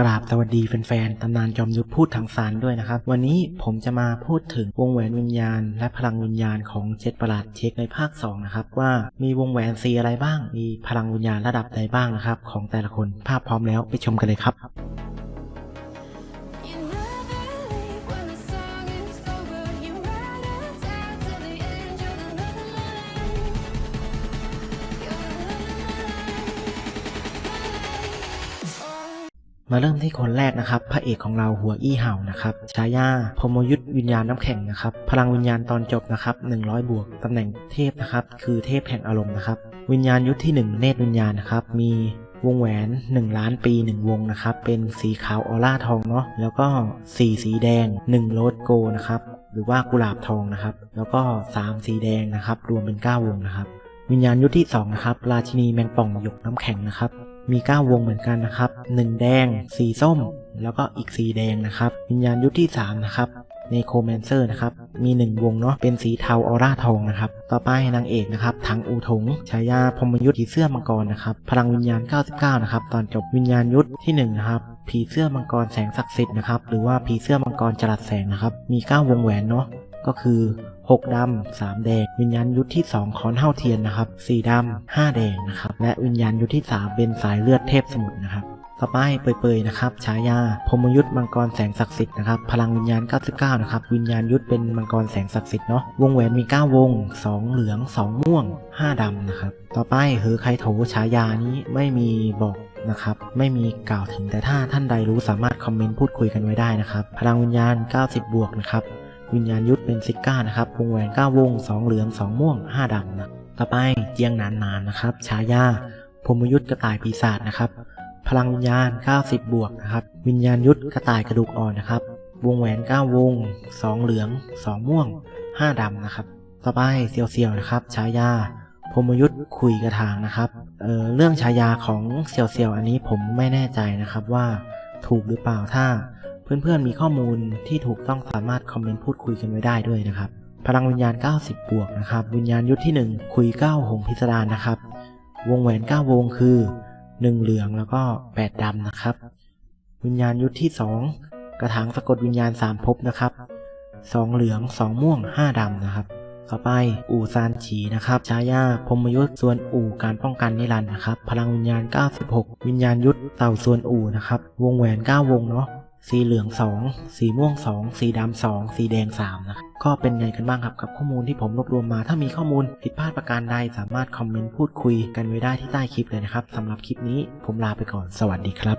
กราบสวัสดีแฟนๆ ตำนานจอมยุทธพูดทางสารด้วยนะครับ วันนี้ผมจะมาพูดถึงวงแหวนวิญญาณ และพลังวิญญาณของเจ็ดประหลาดเช็คในภาค 2 นะครับ ว่ามีวงแหวนสีอะไรบ้าง มีพลังวิญญาณระดับใดบ้างนะครับ ของแต่ละคนภาพพร้อมแล้วไปชมกันเลยครับ มาเริ่มที่คนแรกนะครับ พระเอกของเราหัวอี้เห่านะครับฉายาพรหมยุทธวิญญาณน้ำแข็งนะครับ พลังวิญญาณตอนจบนะครับ100 บวกตำแหน่งเทพนะครับ คือเทพแห่งอารมณ์นะครับ วิญญาณยุทธที่ 1 เนตรวิญญาณนะครับ มีวงแหวน 1 ล้านปี 1 วงนะครับ เป็นสีขาวออร่าทองเนาะ แล้วก็4สีแดง1โรสโกนะครับ หรือว่ากุหลาบทองนะครับ แล้วก็ 3 สีแดงนะครับ รวมเป็น 9 วงนะครับ วิญญาณยุทธที่2นะครับ ราชินีแมงป่องหยกน้ำแข็งนะครับ มี 9 วงเหมือนกันนะครับ 1 แดง สีส้ม แล้วก็อีกสีแดงนะครับ วิญญาณยุทธที่ 3 นะครับเนโครแมนเซอร์นะครับ มี 1 วงเนาะ เป็นสีเทาออร่าทองนะครับ ต่อไปนางเอกนะครับถังอูถง ฉายาพมยุทธผีเสื้อมังกรนะครับ พลังวิญญาณ 99 นะครับ ตอนจบวิญญาณยุทธที่1นะครับ ผีเสื้อมังกรแสงศักดิ์สิทธิ์นะครับ หรือว่าผีเสื้อมังกรจรัสแสงนะครับ มี 9 วงแหวนเนาะ ก็คือ 6 ดำ 3 แดง วิญญาณยุทธที่ 2 คอนเท่าเทียนนะครับ 4 ดำ 5 แดงนะครับ และวิญญาณยุทธที่ 3 เป็นสายเลือดเทพสมุทรนะครับต่อไปเปยๆนะครับฉายาพมยุทธมังกรแสงศักดิ์สิทธิ์นะครับพลังวิญญาณ 99 นะครับ วิญญาณยุทธเป็นมังกรแสงศักดิ์สิทธิ์เนาะวงแหวนมี 9 วง 2 เหลือง 2 ม่วง 5 ดำนะครับ ต่อไปเฮอไคโถฉายานี้ไม่มีบอกนะครับไม่มีกล่าวถึงแต่ถ้าท่านใดรู้สามารถคอมเมนต์พูดคุยกันไว้ได้นะครับ พลังวิญญาณ 90 บวกนะครับ วิญญาณยุทธเป็นซิก้านะครับวงแหวน9วง 2 เหลือง 2 ม่วง 5ดำนะต่อไปเจียงนานนานนะครับฉายาพรมยุทธกระต่ายปีศาจนะครับ พลังวิญญาณ 90 บวกนะครับ วิญญาณยุทธกระต่ายกระดูกอ่อนนะครับ วงแหวน 9 วง 2 เหลือง 2 ม่วง 5ดำนะครับ ต่อไปเซียวเซียวๆนะครับฉายาพรมยุทธคุยกระถางนะครับเอ่อเรื่องฉายาของเซียวเซียวๆอันนี้ผมไม่แน่ใจนะครับว่าถูกหรือเปล่าถ้า เพื่อนๆมีข้อมูลที่ถูกต้องสามารถคอมเมนต์พูดคุยกันไว้ได้ด้วยนะครับ พลังวิญญาณ 90 บวกนะครับ วิญญาณยุทธที่ 1 คุย 9 หงพิสดารนะครับ วงแหวน 9 วงคือ 1 เหลืองแล้วก็ 8ดำนะครับ วิญญาณยุทธที่ 2 กระถางสะกดวิญญาณ 3ภพนะครับ 2 เหลือง 2 ม่วง 5ดำนะครับต่อไปอู่ซานฉีนะครับฉายาพรมยุทธส่วนอู่การป้องกันนิรันดร์นะครับ พลังวิญญาณ 96 วิญญาณยุทธเต่าส่วนอู่นะครับ วงแหวน 9 วงเนาะ สีเหลือง 2 สีม่วง 2 สีดำ2สีแดง3นะครับก็เป็นไงกันบ้างครับกับข้อมูลที่ผมรวบรวมมา ถ้ามีข้อมูลผิดพลาดประการใดสามารถคอมเมนต์พูดคุยกันไว้ได้ที่ใต้คลิปเลยนะครับสำหรับคลิปนี้ผมลาไปก่อนสวัสดีครับ